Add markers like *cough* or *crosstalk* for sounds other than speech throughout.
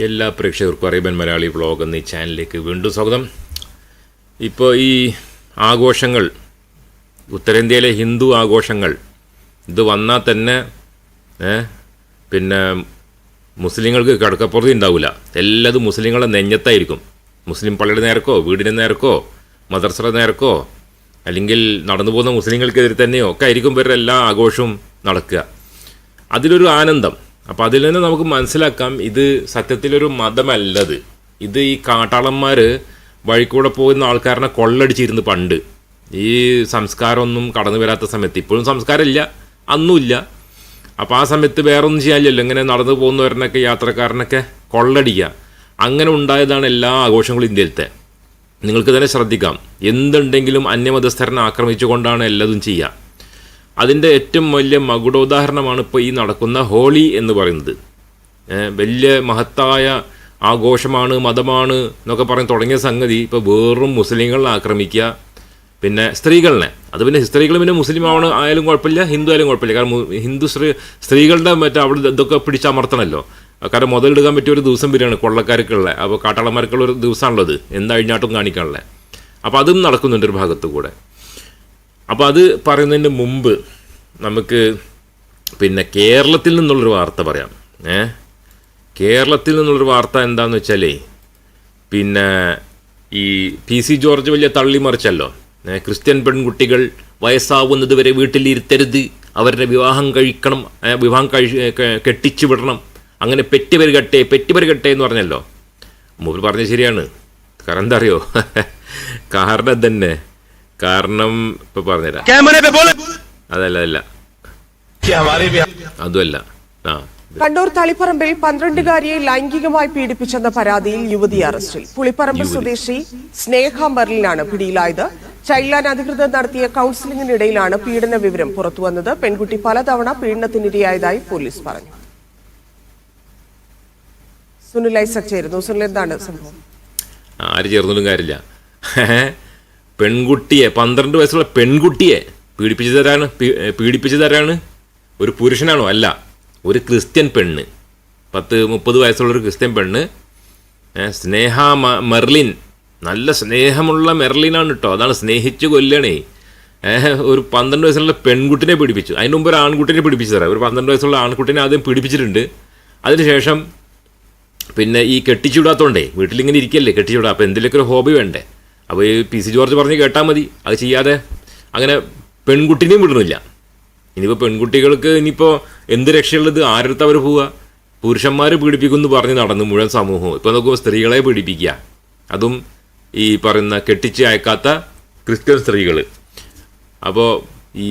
എല്ലാ പ്രേക്ഷകർക്കും Arabian Malayali vlog എന്ന ചാനലിലേക്ക് വീണ്ടും സ്വാഗതം. ഇപ്പോൾ ഈ ആഘോഷങ്ങൾ ഉത്തരേന്ത്യയിലെ ഹിന്ദു ആഘോഷങ്ങൾ ഇത് വന്നാൽ തന്നെ പിന്നെ മുസ്ലിങ്ങൾക്ക് കിടക്കപ്പുറത്ത് ഉണ്ടാവില്ല എല്ലാതും മുസ്ലിങ്ങളുടെ നെഞ്ഞത്തായിരിക്കും. മുസ്ലിം പള്ളിയുടെ നേർക്കോ വീടിന്റെ നേർക്കോ മദർസയുടെ നേർക്കോ അല്ലെങ്കിൽ നടന്നു പോകുന്ന മുസ്ലിങ്ങൾക്കെതിരെ തന്നെയോ ഒക്കെ ആയിരിക്കും ഇവരുടെ എല്ലാ ആഘോഷവും നടക്കുക. അതിലൊരു ആനന്ദം. അപ്പോൾ അതിൽ നിന്ന് നമുക്ക് മനസ്സിലാക്കാം ഇത് സത്യത്തിലൊരു മതമല്ലത്. ഇത് ഈ കാട്ടാളന്മാർ വഴിക്കൂടെ പോകുന്ന ആൾക്കാരനെ കൊള്ളടിച്ചിരുന്നു പണ്ട്. ഈ സംസ്കാരമൊന്നും കടന്നു വരാത്ത സമയത്ത്. ഇപ്പോഴും സംസ്കാരമില്ല അന്നുമില്ല. അപ്പോൾ ആ സമയത്ത് വേറെ ഒന്നും ചെയ്യാനില്ലല്ലോ. ഇങ്ങനെ നടന്നു പോകുന്നവരനൊക്കെ യാത്രക്കാരനൊക്കെ കൊള്ളടിക്കുക. അങ്ങനെ ഉണ്ടായതാണ് എല്ലാ ആഘോഷങ്ങളും ഇന്ത്യയിലത്തെ. നിങ്ങൾക്ക് തന്നെ ശ്രദ്ധിക്കാം. എന്തുണ്ടെങ്കിലും അന്യമതസ്ഥരനെ ആക്രമിച്ചുകൊണ്ടാണ് എല്ലാതും ചെയ്യുക. അതിന്റെ ഏറ്റവും വലിയ മകുടോദാഹരണമാണ് ഇപ്പോൾ ഈ നടക്കുന്ന ഹോളി എന്ന് പറയുന്നത്. വലിയ മഹത്തായ ആഘോഷമാണ് മതമാണ് എന്നൊക്കെ പറഞ്ഞ് തുടങ്ങിയ സംഗതി ഇപ്പോൾ വെറും മുസ്ലിങ്ങളെ ആക്രമിക്കുക പിന്നെ സ്ത്രീകളിനെ അത് പിന്നെ സ്ത്രീകൾ പിന്നെ മുസ്ലിം ആവണ ആയാലും കുഴപ്പമില്ല ഹിന്ദു ആയാലും കുഴപ്പമില്ല. കാരണം ഹിന്ദു സ്ത്രീ സ്ത്രീകളുടെ മറ്റേ അവിടെ ഇതൊക്കെ പിടിച്ചമർത്തണമല്ലോ കാരണം മുതലെടുക്കാൻ പറ്റിയ ഒരു ദിവസം വരികയാണ് കൊള്ളക്കാർക്കുള്ള അപ്പോൾ കാട്ടാളന്മാർക്കുള്ള ഒരു ദിവസമാണുള്ളത്. എന്താ അഴിഞ്ഞാട്ടും കാണിക്കാനുള്ളത് അപ്പോൾ അതും നടക്കുന്നുണ്ട് ഒരു ഭാഗത്തു കൂടെ അപ്പോൾ അത് പറയുന്നതിന് മുമ്പ് നമുക്ക് പിന്നെ കേരളത്തിൽ നിന്നുള്ളൊരു വാർത്ത പറയാം. ഏ? കേരളത്തിൽ നിന്നുള്ളൊരു വാർത്ത എന്താണെന്ന് വെച്ചാലേ പിന്നെ ഈ പി സി ജോർജ് വലിയ തള്ളിമറിച്ചല്ലോ ക്രിസ്ത്യൻ പെൺകുട്ടികൾ വയസ്സാവുന്നത് വരെ വീട്ടിലിരുത്തരുത് അവരുടെ വിവാഹം കഴിക്കണം വിവാഹം കഴി കെട്ടിച്ചു വിടണം അങ്ങനെ പെറ്റുപെരുകട്ടെ പെറ്റുപെരുകട്ടെ എന്ന് പറഞ്ഞല്ലോ. മൂപ്പർ പറഞ്ഞത് ശരിയാണ്. കാരണം എന്താ അറിയോ? *laughs* കാരണം തന്നെ കാരണം ഇപ്പൊ പറഞ്ഞുതരാം. അതല്ല അതല്ല. അതുമല്ല. ആ. കണ്ണൂർ തളിപ്പറമ്പിൽ പന്ത്രണ്ടുകാരിയെ ലൈംഗികമായി പീഡിപ്പിച്ചെന്ന പരാതിയിൽ യുവതി അറസ്റ്റിൽ. പുളിപ്പറമ്പ് സ്വദേശി സ്നേഹ മെർലിനാണ് പിടിയിലായത്. ചൈൽഡ് ലൈൻ അധികൃതർ നടത്തിയ കൌൺസിലിംഗിനിടയിലാണ് പീഡന വിവരം പുറത്തുവന്നത്. പെൺകുട്ടി പലതവണ പീഡനത്തിനിരയായതായി പോലീസ് പറഞ്ഞു. സുനിൽ ഐസക് ചേരുന്നു. സുനിൽ എന്താണ് സംഭവം? ആര് ചേർന്നാലും കാര്യമില്ല. പെൺകുട്ടിയെ പന്ത്രണ്ട് വയസ്സുള്ള പെൺകുട്ടിയെ പീഡിപ്പിച്ചു തരാണ് പീഡിപ്പിച്ചു തരാണ് ഒരു പുരുഷനാണോ? അല്ല. ഒരു ക്രിസ്ത്യൻ പെണ്ണ്. പത്ത് മുപ്പത് വയസ്സുള്ള ഒരു ക്രിസ്ത്യൻ പെണ്ണ്. സ്നേഹ മെർലിൻ. നല്ല സ്നേഹമുള്ള മെർലിനാണ് കേട്ടോ അതാണ് സ്നേഹിച്ച് കൊല്ലണേ. ഒരു പന്ത്രണ്ട് വയസ്സുള്ള പെൺകുട്ടിനെ പീഡിപ്പിച്ചു. അതിന് മുമ്പ് ഒരു ആൺകുട്ടിനെ പീഡിപ്പിച്ചു തരാം ഒരു പന്ത്രണ്ട് വയസ്സുള്ള ആൺകുട്ടിനെ ആദ്യം പീഡിപ്പിച്ചിട്ടുണ്ട്. അതിനുശേഷം പിന്നെ ഈ കെട്ടിച്ചുവിടാത്തോണ്ടേ വീട്ടിലിങ്ങനെ ഇരിക്കല്ലേ കെട്ടിച്ചുവിടാം. അപ്പോൾ എന്തെങ്കിലുമൊക്കെ ഒരു ഹോബി വേണ്ടേ? അപ്പോൾ ഈ പി സി ജോർജ് പറഞ്ഞ് കേട്ടാൽ മതി. അത് ചെയ്യാതെ അങ്ങനെ പെൺകുട്ടിനെയും വിടണില്ല ഇനിയിപ്പോൾ പെൺകുട്ടികൾക്ക് ഇനിയിപ്പോൾ എന്ത് രക്ഷയുള്ളത്? ആരുടെ അവർ പോവുക? പുരുഷന്മാർ പീഡിപ്പിക്കുമെന്ന് പറഞ്ഞ് നടന്നു മുഴുവൻ സമൂഹവും. ഇപ്പോൾ നോക്കുമ്പോൾ സ്ത്രീകളെ പീഡിപ്പിക്കുക. അതും ഈ പറയുന്ന കെട്ടിച്ച് അയക്കാത്ത ക്രിസ്ത്യൻ സ്ത്രീകൾ അപ്പോൾ ഈ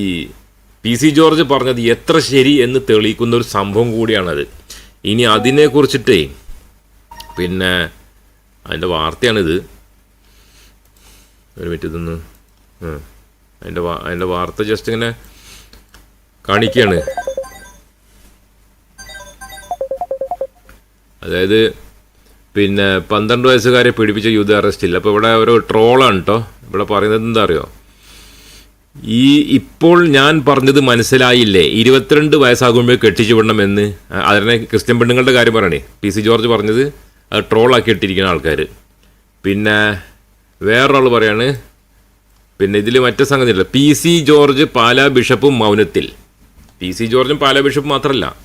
പി സി ജോർജ് പറഞ്ഞത് എത്ര ശരി എന്ന് തെളിയിക്കുന്ന ഒരു സംഭവം കൂടിയാണത്. ഇനി അതിനെക്കുറിച്ചിട്ടേ പിന്നെ അതിന്റെ വാർത്തയാണിത്. ഒരു മിനിറ്റ് ഇതൊന്ന് അതിന്റെ അതിന്റെ വാർത്ത ജസ്റ്റ് ഇങ്ങനെ കാണിക്കുകയാണ് അതായത് പിന്നെ പന്ത്രണ്ട് വയസ്സുകാരെ പീഡിപ്പിച്ച യൂത്ത് ഇല്ല. അപ്പോൾ ഇവിടെ ഒരു ട്രോളാണ് കേട്ടോ ഇവിടെ പറയുന്നത് എന്താ അറിയോ? ഈ ഇപ്പോൾ ഞാൻ പറഞ്ഞത് മനസ്സിലായില്ലേ? ഇരുപത്തിരണ്ട് വയസ്സാകുമ്പോൾ കെട്ടിച്ചു വിടണമെന്ന് അതിനെ ക്രിസ്ത്യൻ പെണ്ണുങ്ങളുടെ കാര്യം പറയണേ. പി സി ജോർജ് പറഞ്ഞത് അത് ട്രോളാക്കി ഇട്ടിരിക്കുന്ന ആൾക്കാർ പിന്നെ വേറൊരാൾ പറയാണ് പിന്നെ ഇതിൽ മറ്റു ഇല്ല. പി സി ജോർജ് പാലാ ബിഷപ്പും മൗനത്തിൽ. പി സി ജോർജും പാലാ ബിഷപ്പും മാത്രമല്ല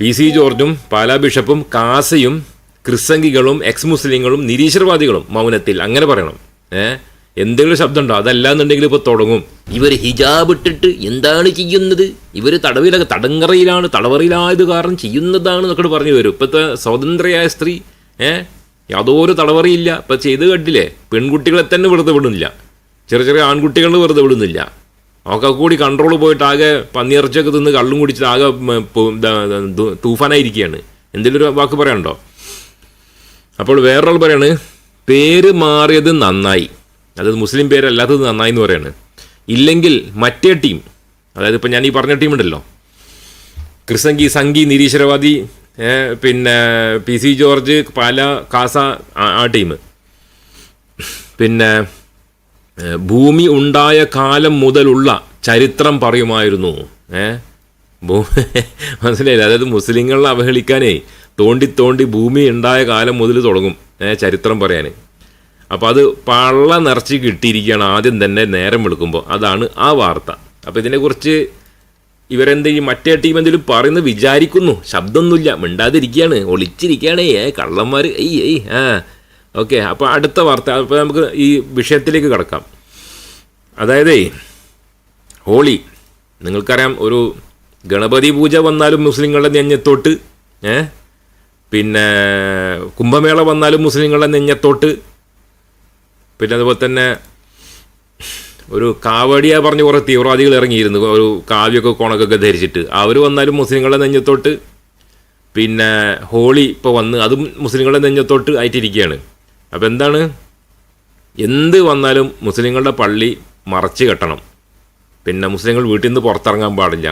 പി സി ജോർജും പാലാ ബിഷപ്പും കാസയും ക്രിസ്സംഗികളും എക്സ് മുസ്ലിങ്ങളും നിരീശ്വരവാദികളും മൗനത്തിൽ. അങ്ങനെ പറയണം. ഏ? എന്തെങ്കിലും ശബ്ദമുണ്ടോ? അതല്ലാന്നുണ്ടെങ്കിൽ ഇപ്പോൾ തുടങ്ങും. ഇവർ ഹിജാബ് ഇട്ടിട്ട് എന്താണ് ചെയ്യുന്നത്? ഇവർ തടവിലൊക്കെ തടങ്കറയിലാണ് തടവറയിലായത് കാരണം ചെയ്യുന്നതാണ് എന്നൊക്കെ പറഞ്ഞു വരും. ഇപ്പോഴത്തെ സ്വതന്ത്രയായ സ്ത്രീ ഏ? യാതൊരു തടവറിയില്ല. ഇപ്പം ചെയ്ത് കണ്ടില്ലേ? പെൺകുട്ടികളെ തന്നെ വെറുതെ വിടുന്നില്ല. ചെറിയ ചെറിയ ആൺകുട്ടികളെ വെറുതെ വിടുന്നില്ല. ഒക്കെ കൂടി കൺട്രോൾ പോയിട്ട് ആകെ പന്നിയിറച്ചിയൊക്കെ തിന്ന് കള്ളും കുടിച്ചിട്ട് ആകെ തൂഫാനായിരിക്കുകയാണ്. എന്തെങ്കിലും ഒരു വാക്ക് പറയാനുണ്ടോ? അപ്പോൾ വേറൊരാൾ പറയാണ് പേര് മാറിയത് നന്നായി. അതായത് മുസ്ലിം പേരല്ലാത്തത് നന്നായി എന്ന് പറയാണ്. ഇല്ലെങ്കിൽ മറ്റേ ടീം അതായത് ഇപ്പം ഞാൻ ഈ പറഞ്ഞ ടീം ഉണ്ടല്ലോ ക്രിസംഗി സംഗി നിരീശ്വരവാദി പിന്നെ P C George Pala Kasa ആ- ടീം. പിന്നെ ഭൂമി ഉണ്ടായ കാലം മുതലുള്ള ചരിത്രം പറയുമായിരുന്നു. ഏ ഭൂമി മനസ്സിലായില്ല? അതായത് മുസ്ലിങ്ങളെ അവഹേളിക്കാനേ തോണ്ടി തോണ്ടി ഭൂമി ഉണ്ടായ കാലം മുതൽ തുടങ്ങും ഏ, ചരിത്രം പറയാൻ അപ്പോൾ അത് പള്ള നിറച്ച് കിട്ടിയിരിക്കുകയാണ് ആദ്യം തന്നെ നേരം വെളുക്കുമ്പോൾ അതാണ് ആ വാർത്ത. അപ്പോൾ ഇതിനെക്കുറിച്ച് ഇവരെന്ത് ഈ മറ്റേ ടീം എന്തെങ്കിലും പറയുന്നു വിചാരിക്കുന്നു. ശബ്ദമൊന്നുമില്ല. മിണ്ടാതിരിക്കുകയാണ്. ഒളിച്ചിരിക്കുകയാണ്. ഏ കള്ളന്മാർ ഈ ഐ ആ. ഓക്കെ അപ്പോൾ അടുത്ത വാർത്ത. അപ്പോൾ നമുക്ക് ഈ വിഷയത്തിലേക്ക് കടക്കാം. അതായത് ഹോളി. നിങ്ങൾക്കറിയാം ഒരു ഗണപതി പൂജ വന്നാലും മുസ്ലിങ്ങളുടെ നെഞ്ഞത്തോട്ട് ഏ? പിന്നെ കുംഭമേള വന്നാലും മുസ്ലിങ്ങളുടെ നെഞ്ഞത്തോട്ട്. പിന്നെ അതുപോലെ തന്നെ ഒരു കാവടിയ പറഞ്ഞ് കുറേ തീവ്രവാദികൾ ഇറങ്ങിയിരുന്നു. ഒരു കാവ്യൊക്കെ കോണക്കൊക്കെ ധരിച്ചിട്ട്. അവർ വന്നാലും മുസ്ലിങ്ങളുടെ നെഞ്ഞത്തോട്ട് പിന്നെ ഹോളി ഇപ്പോൾ വന്ന് അതും മുസ്ലിങ്ങളുടെ നെഞ്ഞത്തോട്ട് ആയിട്ടിരിക്കുകയാണ്. അപ്പോൾ എന്താണ്? എന്ത് വന്നാലും മുസ്ലിങ്ങളുടെ പള്ളി മറച്ച് കെട്ടണം. പിന്നെ മുസ്ലിങ്ങൾ വീട്ടിൽ നിന്ന് പുറത്തിറങ്ങാൻ പാടില്ല.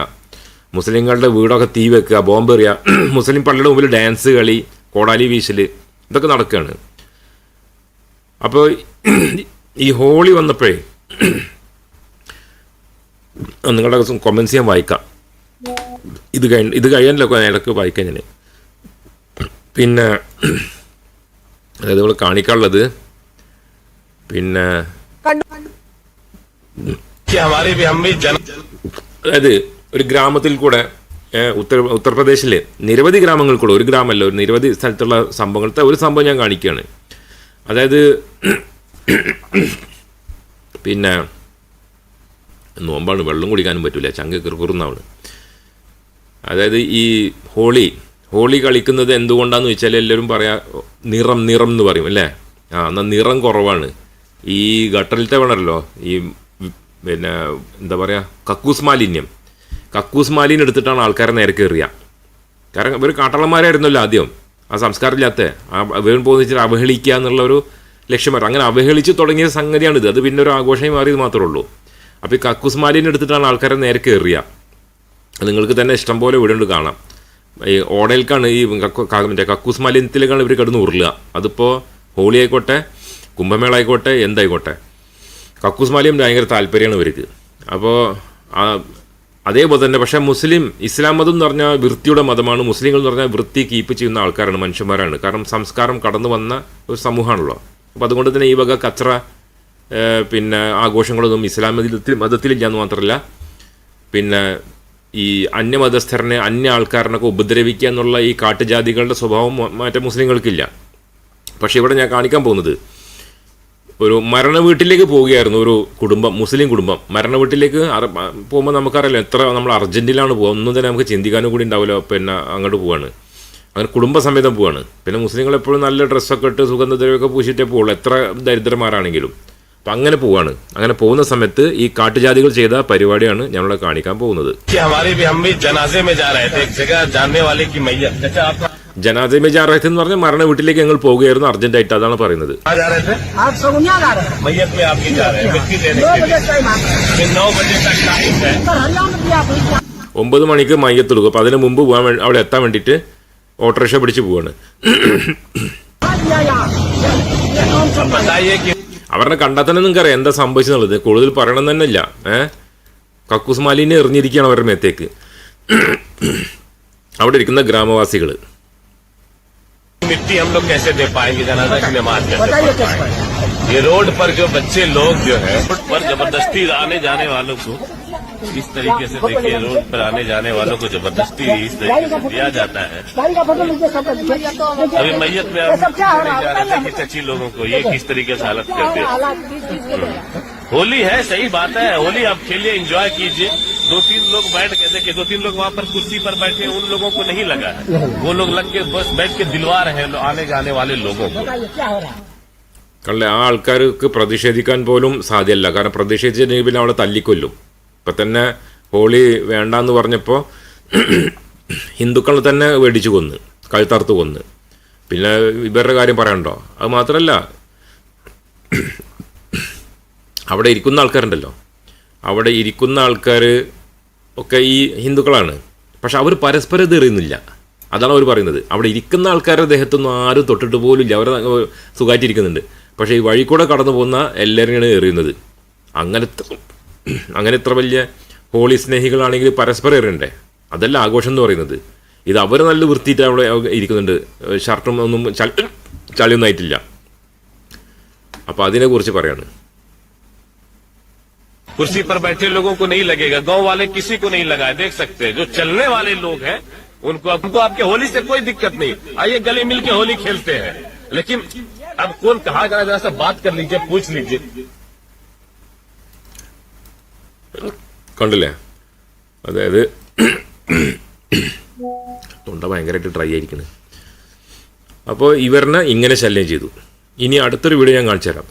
മുസ്ലിങ്ങളുടെ വീടൊക്കെ തീ വെക്കുക ബോംബ് എറിയുക. *clears throat* മുസ്ലിം പള്ളിയുടെ മുമ്പിൽ ഡാൻസ് കളി കോടാലി വീശൽ ഇതൊക്കെ നടക്കുകയാണ്. അപ്പോൾ ഈ ഹോളി വന്നപ്പോഴേ നിങ്ങളുടെ കൊമൻസ് ഞാൻ വായിക്കാം. ഇത് കഴിഞ്ഞ ഇത് കഴിയാനല്ലോ ഇടയ്ക്ക് വായിക്കാം ഞാൻ പിന്നെ അതായത് നമ്മൾ കാണിക്കാനുള്ളത് പിന്നെ അതായത് ഒരു ഗ്രാമത്തിൽ കൂടെ ഉത്തർ ഉത്തർപ്രദേശിലെ നിരവധി ഗ്രാമങ്ങൾ കൂടെ ഒരു ഗ്രാമമല്ല ഒരു നിരവധി സ്ഥലത്തുള്ള സംഭവങ്ങളത്തെ ഒരു സംഭവം ഞാൻ കാണിക്കുകയാണ്. അതായത് പിന്നെ നോമ്പാണ് വെള്ളം കുടിക്കാനും പറ്റില്ല ചങ്ക കിറുകുറുന്നാണ് അതായത് ഈ ഹോളി ഹോളി കളിക്കുന്നത് എന്തുകൊണ്ടാന്ന് വെച്ചാൽ എല്ലാവരും പറയാ നിറം നിറം എന്ന് പറയും അല്ലേ? ആ എന്നാൽ നിറം കുറവാണ്. ഈ ഗട്ടറിലത്തെ വേണമല്ലോ ഈ പിന്നെ എന്താ പറയുക കക്കൂസ് മാലിന്യം. കക്കൂസ് മാലിന്യം എടുത്തിട്ടാണ് ആൾക്കാരെ നേരെ കയറിയ കാരണം ഇവർ കാട്ടാളന്മാരായിരുന്നല്ലോ ആദ്യം ആ സംസ്കാരമില്ലാത്ത ആ ഇവരും പോകുന്ന വെച്ചാൽ അവഹേളിക്കുക എന്നുള്ള ഒരു ലക്ഷ്യമായിരുന്നു അങ്ങനെ അവഹേളിച്ച് തുടങ്ങിയ സംഗതിയാണിത്. അത് പിന്നെ ഒരു ആഘോഷമായി മാറിയത് മാത്രമേ ഉള്ളൂ. അപ്പോൾ ഈ കക്കുസ്മാലിനെ എടുത്തിട്ടാണ് ആൾക്കാരെ നേരെ കയറിയ നിങ്ങൾക്ക് തന്നെ ഇഷ്ടം പോലെ വീടുണ്ട് കാണാം. ഈ ഓടയിൽക്കാണ് ഈ മറ്റേ കക്കൂസ് മാലിന്യത്തിലേക്കാണ് ഇവർ കിടന്ന് ഉരുളുക. അതിപ്പോൾ ഹോളി ആയിക്കോട്ടെ കുംഭമേള ആയിക്കോട്ടെ എന്തായിക്കോട്ടെ. കക്കൂസ് മാലിന്യം ഭയങ്കര താല്പര്യമാണ് ഇവർക്ക്. അപ്പോൾ അതേപോലെ തന്നെ പക്ഷേ മുസ്ലിം ഇസ്ലാം മതം എന്ന് പറഞ്ഞാൽ വൃത്തിയുടെ മതമാണ്. മുസ്ലിങ്ങൾ എന്ന് പറഞ്ഞാൽ വൃത്തി കീപ്പ് ചെയ്യുന്ന ആൾക്കാരാണ് മനുഷ്യന്മാരാണ്. കാരണം സംസ്കാരം കടന്നു വന്ന ഒരു സമൂഹമാണല്ലോ. അപ്പോൾ അതുകൊണ്ട് തന്നെ ഈ വക കച്ചറ പിന്നെ ആഘോഷങ്ങളൊന്നും ഇസ്ലാം മതത്തിൽ മതത്തിലില്ല എന്ന് മാത്രമല്ല പിന്നെ ഈ അന്യമതസ്ഥരനെ അന്യ ആൾക്കാരനൊക്കെ ഉപദ്രവിക്കുക എന്നുള്ള ഈ കാട്ടുജാതികളുടെ സ്വഭാവം മറ്റേ മുസ്ലിങ്ങൾക്കില്ല. പക്ഷേ ഇവിടെ ഞാൻ കാണിക്കാൻ പോകുന്നത് ഒരു മരണ വീട്ടിലേക്ക് പോവുകയായിരുന്നു ഒരു കുടുംബം മുസ്ലിം കുടുംബം. മരണ വീട്ടിലേക്ക് പോകുമ്പോൾ നമുക്കറിയാലോ എത്ര നമ്മൾ അർജന്റിലാണ് പോകുക ഒന്നും തന്നെ നമുക്ക് ചിന്തിക്കാനും കൂടി ഉണ്ടാവില്ല പിന്നെ അങ്ങോട്ട് പോവാണ്. അങ്ങനെ കുടുംബസമേതം പോവാണ്. പിന്നെ മുസ്ലിങ്ങൾ എപ്പോഴും നല്ല ഡ്രസ്സൊക്കെ ഇട്ട് സുഗന്ധദ്രവ്യമൊക്കെ പൂശിയിട്ടേ പോവുള്ളൂ. എത്ര ദരിദ്രന്മാരാണെങ്കിലും. അപ്പം അങ്ങനെ പോവാണ്. അങ്ങനെ പോകുന്ന സമയത്ത് ഈ കാട്ടുജാതികൾ ചെയ്ത പരിപാടിയാണ് ഞങ്ങളെ കാണിക്കാൻ പോകുന്നത്. ജനാസെ മേ എന്ന് പറഞ്ഞാൽ മരണ വീട്ടിലേക്ക് ഞങ്ങൾ പോവുകയായിരുന്നു അർജന്റായിട്ട്. അതാണ് പറയുന്നത്. ഒമ്പത് മണിക്ക് മയ്യത്തുടുക്കും അപ്പൊ അതിന് മുമ്പ് പോകാൻ അവിടെ എത്താൻ വേണ്ടിയിട്ട് ഓട്ടോറിക്ഷ പിടിച്ച് പോവാണ് दिया यहाँ ये कौन सा अब बताइए कि അവരുടെ കണ്ടാൽ തന്നെ നിങ്ങൾക്ക് അറിയാം എന്താ സംഭവിച്ചെന്നുള്ളത് കൂടുതൽ പറയണം തന്നെ ഇല്ല ഏഹ് കക്കൂസ് മാലിന്യം എറിഞ്ഞിരിക്കുകയാണ് അവരുടെ മേത്തേക്ക് അവിടെ ഇരിക്കുന്ന ഗ്രാമവാസികൾ मिट्टी हम लोग कैसे दे पाएंगे जनाजा की नमाज कैसे बताइए पढ़ कैसे पाएंगे ये रोड पर जो बच्चे लोग जो है रोड पर जबरदस्ती आने जाने वालों को इस तरीके से देखिए रोड पर आने जाने वालों को जबरदस्ती इस तरीके से दिया जाता है गाड़ी का फोटो लीजिए सब देखिए। अभी मैयत में ये हम सब क्या हो नहीं जा रहा रहे थे कि है चची लोगों को ये किस तरीके से हालत कर दिया हालात किस चीज के लिए है? होली है सही बात है होली आप खेलिए एंजॉय कीजिए दो तीन लोग बैठ के देखिए दो तीन लोग वहाँ पर कुर्सी पर बैठे हैं, उन लोगों को नहीं लगा है वो लोग लग के बस बैठ के दिलवा रहे हैं आने जाने वाले लोगों को बताइए क्या हो रहा है കണ്ടില്ലേ ആ ആൾക്കാർക്ക് പ്രതിഷേധിക്കാൻ പോലും സാധ്യമല്ല കാരണം പ്രതിഷേധിച്ചിട്ടുണ്ടെങ്കിൽ പിന്നെ അവിടെ തല്ലിക്കൊല്ലും ഇപ്പം തന്നെ ഹോളി വേണ്ടാന്ന് പറഞ്ഞപ്പോൾ ഹിന്ദുക്കൾ തന്നെ വേടിച്ചു കൊന്ന് കഴുത്തറുത്ത് കൊന്ന്. പിന്നെ ഇവരുടെ കാര്യം പറയണ്ടോ? അത് മാത്രമല്ല അവിടെ ഇരിക്കുന്ന ആൾക്കാരുണ്ടല്ലോ. അവിടെ ഇരിക്കുന്ന ആൾക്കാർ ഒക്കെ ഈ ഹിന്ദുക്കളാണ്. പക്ഷെ അവർ പരസ്പരം ഇത് എറിയുന്നില്ല. അതാണ് അവർ പറയുന്നത്. അവിടെ ഇരിക്കുന്ന ആൾക്കാരുടെ ദേഹത്തൊന്നും ആരും തൊട്ടിട്ട് പോലും ഇല്ല. അവർ സുഖമായിട്ടിരിക്കുന്നുണ്ട് പക്ഷേ ഈ വഴി കൂടെ കടന്നു പോകുന്ന എല്ലാവരെയാണ് എറിയുന്നത്. അങ്ങനത്തെ അങ്ങനെ ഇത്ര വലിയ ഹോളി സ്നേഹികളാണെങ്കിൽ പരസ്പരം എറിയണ്ടേ അതല്ല ആഘോഷം എന്ന് പറയുന്നത് ഇത് അവർ നല്ല വൃത്തിയിട്ട് അവിടെ ഇരിക്കുന്നുണ്ട് ഷർട്ടും ഒന്നും ചളി ചളിയൊന്നും ആയിട്ടില്ല അപ്പോൾ അതിനെക്കുറിച്ച് പറയാണ് कुर्सी पर बैठे लोगों को नहीं लगेगा गांव वाले किसी को नहीं लगा है देख सकते हैं जो चलने वाले लोग हैं उनको हमको आपके होली से कोई दिक्कत नहीं आइए गले मिल के होली खेलते हैं लेकिन अब कौन कहा जा रहा है जरा बात कर लीजिए पूछ लीजिए കണ്ടില്ലേ? അതായത് തൊണ്ട ഭയങ്കരമായിട്ട് ട്രൈ ആയിരിക്കുന്നത് അപ്പോൾ ഇവരനെ ഇങ്ങനെ ശല്യം ചെയ്തു. ഇനി അടുത്തൊരു വീഡിയോ ഞാൻ കാണിച്ചു തരാം.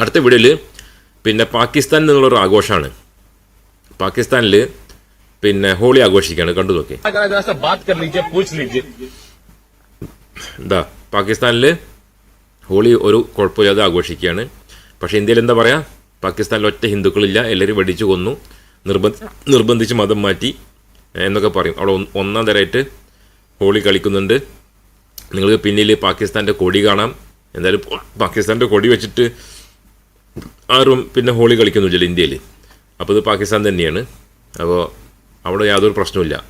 അടുത്ത വീഡിയോയിൽ പിന്നെ പാകിസ്ഥാൻ നിന്നുള്ളൊരു ആഘോഷമാണ് പാകിസ്ഥാനിൽ പിന്നെ ഹോളി ആഘോഷിക്കുകയാണ് കണ്ടു നോക്കി. എന്താ പാകിസ്ഥാനിൽ ഹോളി ഒരു കുഴപ്പമില്ലാതെ ആഘോഷിക്കുകയാണ് പക്ഷേ ഇന്ത്യയിൽ എന്താ പറയുക പാകിസ്ഥാനിൽ ഒറ്റ ഹിന്ദുക്കളില്ല. എല്ലാവരും വെടിച്ചു കൊന്നു. നിർബന്ധ നിർബന്ധിച്ച് മതം മാറ്റി. എന്നൊക്കെ പറയും. അവിടെ ഒന്ന് തരമായിട്ട് ഹോളി കളിക്കുന്നുണ്ട്. നിങ്ങൾക്ക് പിന്നിൽ പാകിസ്ഥാന്റെ കൊടി കാണാം. എന്തായാലും പാകിസ്ഥാന്റെ കൊടി വെച്ചിട്ട് ആരും പിന്നെ ഹോളി കളിക്കുന്നില്ല ഇന്ത്യയിൽ. അപ്പോൾ ഇത് പാകിസ്ഥാൻ തന്നെയാണ്. അപ്പോൾ അവിടെ യാതൊരു പ്രശ്നവുമില്ല.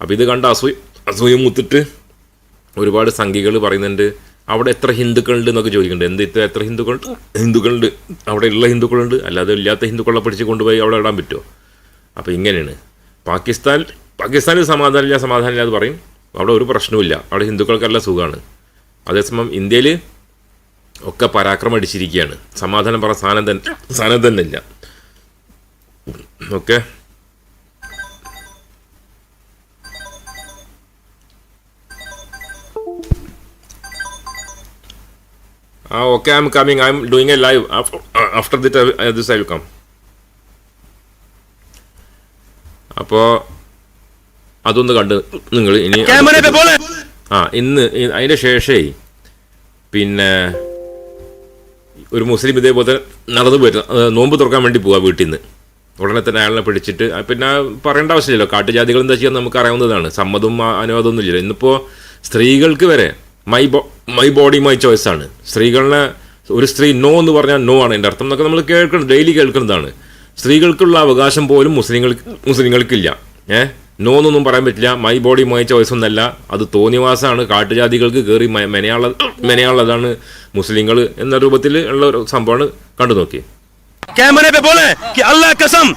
അപ്പോൾ ഇത് കണ്ട് അസൂയ അസൂയ മുത്തിട്ട് ഒരുപാട് സംഖ്യകൾ പറയുന്നുണ്ട്. അവിടെ എത്ര ഹിന്ദുക്കളുണ്ട് എന്നൊക്കെ ചോദിക്കുന്നുണ്ട്. എന്ത് ഇത്ര എത്ര ഹിന്ദുക്കളുണ്ട് ഹിന്ദുക്കളുണ്ട്. അവിടെ ഉള്ള ഹിന്ദുക്കളുണ്ട്. അല്ലാതെ ഇല്ലാത്ത ഹിന്ദുക്കളെ പിടിച്ച് കൊണ്ടുപോയി അവിടെ ഇടാൻ പറ്റുമോ? അപ്പോൾ ഇങ്ങനെയാണ്. പാകിസ്ഥാൻ പാകിസ്ഥാനിൽ സമാധാനമില്ല സമാധാനമില്ല എന്ന് പറയും. അവിടെ ഒരു പ്രശ്നവുമില്ല. അവിടെ ഹിന്ദുക്കൾക്കെല്ലാം സുഖമാണ്. അതേസമയം ഇന്ത്യയിൽ ഒക്കെ പരാക്രമം അടിച്ചിരിക്കുകയാണ്. സമാധാനം പറ സാധനം തന്നെ സാധനം തന്നെ ഇല്ല okay? Ah, okay, I'm coming. I'm doing a live. After, after this, uh, this I will come. അപ്പോ അതൊന്ന് കണ്ട് നിങ്ങൾ ഇനി ആ ഇന്ന് അതിന്റെ ശേഷമേ പിന്നെ ഒരു മുസ്ലിം ഇതേപോലെ നടന്നു പോയി നോമ്പ് തുറക്കാൻ വേണ്ടി പോവാ വീട്ടിൽ നിന്ന് ഉടനെ തന്നെ അയാളെ പിടിച്ചിട്ട് പിന്നെ പറയേണ്ട ആവശ്യമില്ലല്ലോ കാട്ടുജാതികൾ എന്താ ചെയ്യാൻ നമുക്ക് അറിയാവുന്നതാണ് സമ്മതവും ആ, അനുവാദമൊന്നും ഇല്ലല്ലോ ഇന്നിപ്പോ സ്ത്രീകൾക്ക് വരെ മൈ ബോ മൈ ബോഡി മൈ ചോയ്സ് ആണ് സ്ത്രീകളെ ഒരു സ്ത്രീ നോ എന്ന് പറഞ്ഞാൽ നോ ആണ് എൻ്റെ അർത്ഥം എന്നൊക്കെ നമ്മൾ കേൾക്കണം ഡെയിലി കേൾക്കുന്നതാണ് സ്ത്രീകൾക്കുള്ള അവകാശം പോലും മുസ്ലിങ്ങൾക്ക് മുസ്ലിങ്ങൾക്കില്ല ഏ നോ എന്നൊന്നും പറയാൻ പറ്റില്ല മൈ ബോഡി മൈ ചോയ്സ് ഒന്നല്ല അത് തോന്നിവാസമാണ് കാട്ടുജാതികൾക്ക് കയറി മെ- മെനയാള മെനയാളതാണ് മുസ്ലിങ്ങൾ എന്ന രൂപത്തിൽ ഉള്ള ഒരു സംഭവമാണ് കണ്ടു നോക്കി कैमरे पे बोले कि अल्लाह कसम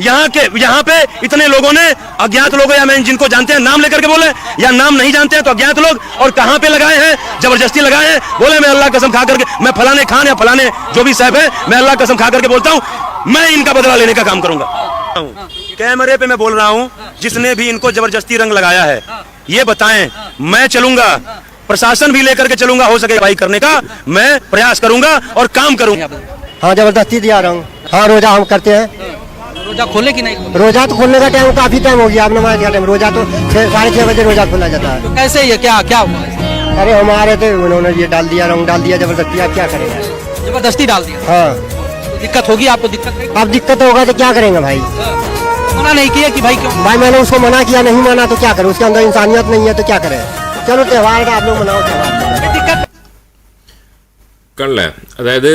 यहाँ के यहाँ पे इतने लोगों ने अज्ञात लोग या मैं जिनको जानते हैं नाम लेकर के बोले या नाम नहीं जानते हैं तो अज्ञात लोग और कहाँ पे लगाए हैं ज़बरदस्ती लगाए हैं। बोले मैं अल्लाह कसम खा करके मैं फलाने खान या फलाने जो भी साहब है मैं अल्लाह कसम खा करके बोलता हूँ मैं इनका बदला लेने का काम करूँगा। कैमरे पे मैं बोल रहा हूँ जिसने भी इनको ज़बरदस्ती रंग लगाया है ये बताएँ मैं चलूँगा प्रशासन भी लेकर के चलूँगा हो सके भाई करने का मैं प्रयास करूँगा और काम करूँगा हाँ ज़बरदस्ती दिया रंग हाँ। रोजा हम करते हैं। रोजा खोले की नहीं खोले? रोजा तो खोलने का टाइम काफ़ी टाइम हो गया अब नमाज़ का टाइम रोजा तो साढ़े छह बजे रोजा खोला जाता है। तो कैसे ये क्या क्या हुआ? अरे हमारे थे उन्होंने ये डाल दिया रंग डाल दिया जबरदस्ती आप क्या करेंगे जबरदस्ती डाल दिया हाँ तो दिक्कत होगी आपको दिक्कत नहीं अब दिक्कत होगा तो क्या करेंगे भाई मना नहीं किया कि भाई क्यों भाई मैंने उसको मना किया नहीं माना तो क्या करें उसके अंदर इंसानियत नहीं है तो क्या करें चलो त्यौहार का आप लोग मनाओ त्यौहार दिक्कत കണ്ടല്ലേ അതായത്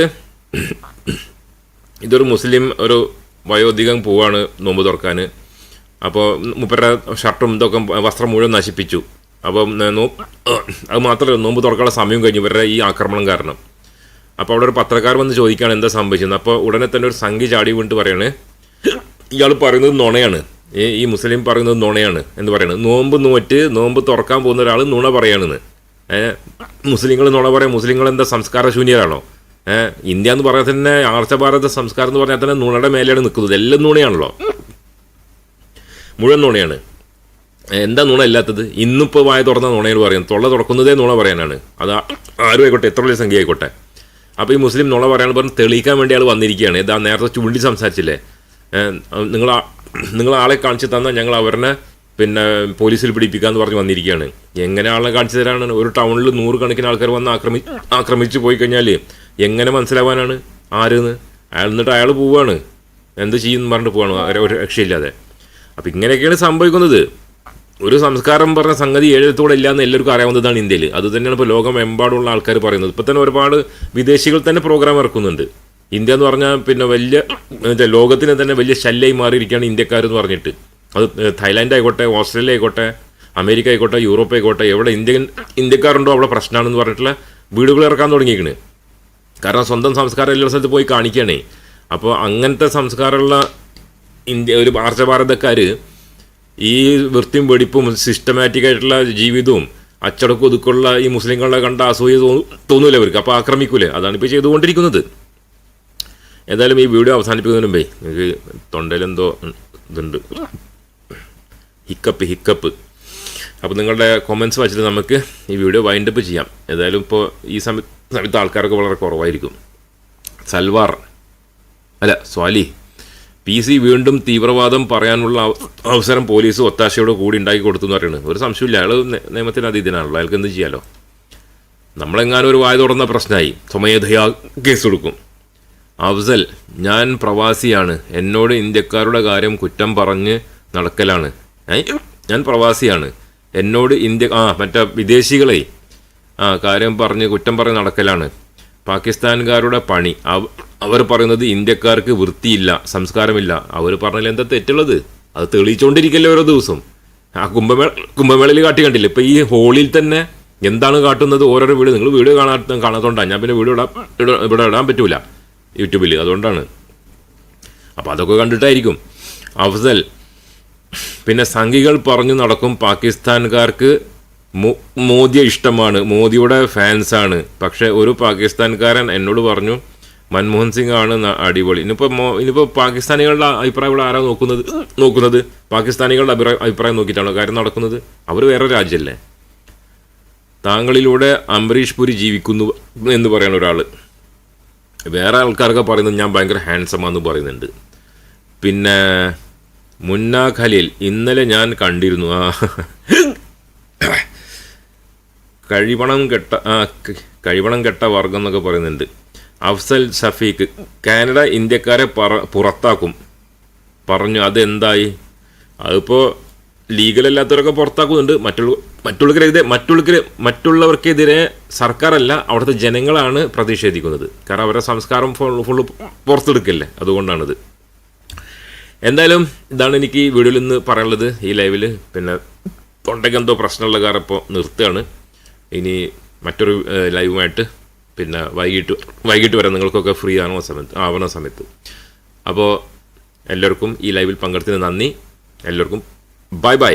ഇതൊരു മുസ്ലിം ഒരു വയോധികം പോവാണ് നോമ്പ് തുറക്കാൻ അപ്പോൾ മുപ്പരുടെ ഷർട്ടും ഇതൊക്കെ വസ്ത്രം മുഴുവൻ നശിപ്പിച്ചു അപ്പം അത് മാത്രമല്ല നോമ്പ് തുറക്കാനുള്ള സമയം കഴിഞ്ഞു. ഇവരുടെ ഈ ആക്രമണം കാരണം. അപ്പോൾ അവിടെ ഒരു പത്രക്കാർ വന്ന് ചോദിക്കുകയാണ് എന്താ സംഭവിച്ചത് അപ്പോൾ ഉടനെ തന്നെ ഒരു സംഖ്യ ചാടി വീണിട്ട് പറയാണ് ഇയാൾ പറയുന്നത് നുണയാണ്. ഈ മുസ്ലിം പറയുന്നത് നുണയാണ് എന്ന് പറയുന്നത് നോമ്പ് നോറ്റ് നോമ്പ് തുറക്കാൻ പോകുന്ന ഒരാൾ നുണ പറയാണെന്ന്. ഏഹ് മുസ്ലിങ്ങൾ നുണ പറയാം. മുസ്ലിങ്ങൾ എന്താ സംസ്കാര ശൂന്യരാണോ? ഇന്ത്യ എന്ന് പറഞ്ഞാൽ തന്നെ ആർച്ച ഭാരത സംസ്കാരം എന്ന് പറഞ്ഞാൽ തന്നെ നുണയുടെ മേലെയാണ് നിൽക്കുന്നത്. എല്ലാം നുണയാണല്ലോ. മുഴുവൻ നുണയാണ്. എന്താ നുണ ഇല്ലാത്തത്? ഇന്നിപ്പോൾ വായ തുറന്ന നുണയിൽ പറയും. തൊള്ള തുറക്കുന്നതേ നുണ പറയാനാണ്. അത് ആരും ആയിക്കോട്ടെ എത്ര വലിയ സംഖ്യ ആയിക്കോട്ടെ. അപ്പോൾ ഈ മുസ്ലിം നുണ പറയാൻ പറഞ്ഞ് തെളിയിക്കാൻ വേണ്ടി ആൾ വന്നിരിക്കുകയാണ്. ഇതാ നേരത്തെ ചൂണ്ടി സംസാരിച്ചില്ലേ? നിങ്ങൾ നിങ്ങൾ ആളെ കാണിച്ചു തന്നാൽ ഞങ്ങൾ അവരെ പിന്നെ പോലീസിൽ പിടിപ്പിക്കാന്ന് പറഞ്ഞ് വന്നിരിക്കുകയാണ്. എങ്ങനെ ആളെ കാണിച്ചു തരാനാണ്? ഒരു ടൗണിൽ നൂറുകണക്കിന് ആൾക്കാർ വന്ന് ആക്രമി ആക്രമിച്ച് പോയി കഴിഞ്ഞാൽ എങ്ങനെ മനസ്സിലാവാനാണ് ആരെന്ന്? അയാൾ എന്നിട്ട് അയാൾ പോവുകയാണ് എന്ത് ചെയ്യുമെന്ന് പറഞ്ഞിട്ട് പോവാണ്. ഒരു രക്ഷയില്ലാതെ. അപ്പോൾ ഇങ്ങനെയൊക്കെയാണ് സംഭവിക്കുന്നത്. ഒരു സംസ്കാരം പറഞ്ഞ സംഗതി എഴുതത്തോടെ ഇല്ല എന്ന് എല്ലാവർക്കും അറിയാവുന്നതാണ് ഇന്ത്യയിൽ. അത് തന്നെയാണ് ഇപ്പോൾ ലോകമെമ്പാടുള്ള ആൾക്കാർ പറയുന്നത്. ഇപ്പം തന്നെ ഒരുപാട് വിദേശികൾ തന്നെ പ്രോഗ്രാം ഇറക്കുന്നുണ്ട്. ഇന്ത്യ എന്ന് പറഞ്ഞാൽ പിന്നെ വലിയ ലോകത്തിന് തന്നെ വലിയ ശല്യമായി മാറിയിരിക്കുകയാണ് ഇന്ത്യക്കാരെന്ന് പറഞ്ഞിട്ട്. അത് തായ്ലാൻഡ് ആയിക്കോട്ടെ ഓസ്ട്രേലിയ ആയിക്കോട്ടെ അമേരിക്ക ആയിക്കോട്ടെ യൂറോപ്പ് ആയിക്കോട്ടെ എവിടെ ഇന്ത്യൻ ഇന്ത്യക്കാരുണ്ടോ അവിടെ പ്രശ്നമാണെന്ന് പറഞ്ഞിട്ടുള്ള വീടുകൾ ഇറക്കാൻ തുടങ്ങിയിരിക്കണ്. കാരണം സ്വന്തം സംസ്കാരം എല്ലാ സ്ഥലത്ത് പോയി കാണിക്കുകയാണേ. അപ്പോൾ അങ്ങനത്തെ സംസ്കാരമുള്ള ഇന്ത്യ ഒരു ആർച്ചഭാരതക്കാർ ഈ വൃത്തിയും വെടിപ്പും സിസ്റ്റമാറ്റിക് ആയിട്ടുള്ള ജീവിതവും അച്ചടക്കം ഒതുക്കുള്ള ഈ മുസ്ലിങ്ങളെ കണ്ട അസൂയ തോന്നു തോന്നൂല അവർക്ക്. അപ്പോൾ ആക്രമിക്കൂലേ? അതാണ് ഇപ്പോൾ ചെയ്തുകൊണ്ടിരിക്കുന്നത്. ഏതായാലും ഈ വീഡിയോ അവസാനിപ്പിക്കുന്നതിന് മുമ്പേ നിങ്ങൾക്ക് തൊണ്ടയിലെന്തോ ഇതുണ്ട്. ഹിക്കപ്പ് ഹിക്കപ്പ് അപ്പോൾ നിങ്ങളുടെ കൊമൻസ് വെച്ചിട്ട് നമുക്ക് ഈ വീഡിയോ വൈൻഡപ്പ് ചെയ്യാം. ഏതായാലും ഇപ്പോൾ ഈ സമയത്ത് സമയത്ത് ആൾക്കാരൊക്കെ വളരെ കുറവായിരിക്കും. സൽവാർ അല്ല സ്വാലി. പി സി വീണ്ടും തീവ്രവാദം പറയാനുള്ള അവസരം പോലീസ് ഒത്താശയോട് കൂടി ഉണ്ടാക്കി കൊടുത്തു എന്ന് പറയുന്നത്. ഒരു സംശയമില്ല അയാൾ നിയമത്തിന് അതീതനാണല്ലോ അയാൾക്ക് എന്ത് ചെയ്യാലോ? നമ്മളെങ്ങാനും ഒരു വായ തുറന്ന പ്രശ്നമായി. സ്വമേധയാ കേസ് കൊടുക്കും അഫ്സൽ ഞാൻ പ്രവാസിയാണ്. എന്നോട് ഇന്ത്യക്കാരുടെ കാര്യം കുറ്റം പറഞ്ഞ് നടക്കലാണ്. ഞാൻ പ്രവാസിയാണ്. എന്നോട് ഇന്ത്യ ആ മറ്റേ വിദേശികളെ ആ കാര്യം പറഞ്ഞ് കുറ്റം പറഞ്ഞ് നടക്കലാണ്. പാകിസ്ഥാൻകാരുടെ പണി. അവർ പറയുന്നത് ഇന്ത്യക്കാർക്ക് വൃത്തിയില്ല സംസ്കാരമില്ല. അവർ പറഞ്ഞാൽ എന്താ തെറ്റുള്ളത്? അത് തെളിയിച്ചുകൊണ്ടിരിക്കല്ലേ ഓരോ ദിവസം. ആ കുംഭമേള കുംഭമേളയിൽ കാട്ടി കണ്ടില്ല? ഇപ്പം ഈ ഹോളിൽ തന്നെ എന്താണ് കാട്ടുന്നത് ഓരോരോ വീട്? നിങ്ങൾ വീഡിയോ കാണാ കാണാത്തതുകൊണ്ടാണ് ഞാൻ പിന്നെ വീഡിയോ ഇടാൻ ഇട- ഇവിടെ ഇടാൻ പറ്റൂല യൂട്യൂബിൽ അതുകൊണ്ടാണ്. അപ്പോൾ അതൊക്കെ കണ്ടിട്ടായിരിക്കും. അഫ്സൽ പിന്നെ സംഘികൾ പറഞ്ഞു നടക്കും പാകിസ്ഥാൻകാർക്ക് മോദിയെ ഇഷ്ടമാണ്. മോദിയുടെ ഫാൻസാണ്. പക്ഷേ ഒരു പാകിസ്ഥാൻകാരൻ എന്നോട് പറഞ്ഞു മൻമോഹൻ സിംഗ് ആണ് അടിപൊളി. ഇനിയിപ്പോൾ മോ ഇനിയിപ്പോൾ പാകിസ്ഥാനികളുടെ അഭിപ്രായം ഇവിടെ ആരാ നോക്കുന്നത്? നോക്കുന്നത്? പാകിസ്ഥാനികളുടെ അഭിപ്രായം അഭിപ്രായം നോക്കിയിട്ടാണോ കാര്യം നടക്കുന്നത്? അവർ വേറെ രാജ്യമല്ലേ താങ്കളിലൂടെ അംബരീഷ് പുരി ജീവിക്കുന്നു എന്ന് പറയുന്ന ഒരാൾ വേറെ ആൾക്കാരൊക്കെ പറയുന്നത് ഞാൻ ഭയങ്കര ഹാൻസം ആണെന്ന് പറയുന്നുണ്ട്. പിന്നെ മുന്ന ഖലീൽ ഇന്നലെ ഞാൻ കണ്ടിരുന്നു. ആ. കഴിവണം കെട്ട ആ കഴിവണം കെട്ട വർഗം എന്നൊക്കെ പറയുന്നുണ്ട്. അഫ്സൽ ഷഫീഖ് കാനഡ ഇന്ത്യക്കാരെ പറ പുറത്താക്കും. പറഞ്ഞു അതെന്തായി? അതിപ്പോൾ ലീഗലല്ലാത്തവരൊക്കെ പുറത്താക്കുന്നുണ്ട്. മറ്റുള്ള മറ്റുള്ളവർക്കെതിരെ മറ്റുള്ളവർക്ക് മറ്റുള്ളവർക്കെതിരെ സർക്കാരല്ല അവിടുത്തെ ജനങ്ങളാണ് പ്രതിഷേധിക്കുന്നത്. കാരണം അവരുടെ സംസ്കാരം ഫുൾ ഫുള്ള് പുറത്തെടുക്കല്ലേ? അതുകൊണ്ടാണിത്. എന്തായാലും ഇതാണ് എനിക്ക് ഈ വീഡിയോയിൽ നിന്ന് പറയാനുള്ളത് ഈ ലൈവിൽ പിന്നെ തൊണ്ടയ്ക്ക് എന്തോ പ്രശ്നമുള്ള കാരണം ഇപ്പോൾ നിർത്തുകയാണ്. ഇനി മറ്റൊരു ലൈവുമായിട്ട് പിന്നെ വൈകിട്ട് വൈകിട്ട് വരെ നിങ്ങൾക്കൊക്കെ ഫ്രീ ആണോ സമയത്ത് ആവണ സമയത്ത്. അപ്പോൾ എല്ലാവർക്കും ഈ ലൈവിൽ പങ്കെടുത്തതിന് നന്ദി. എല്ലാവർക്കും ബൈ ബൈ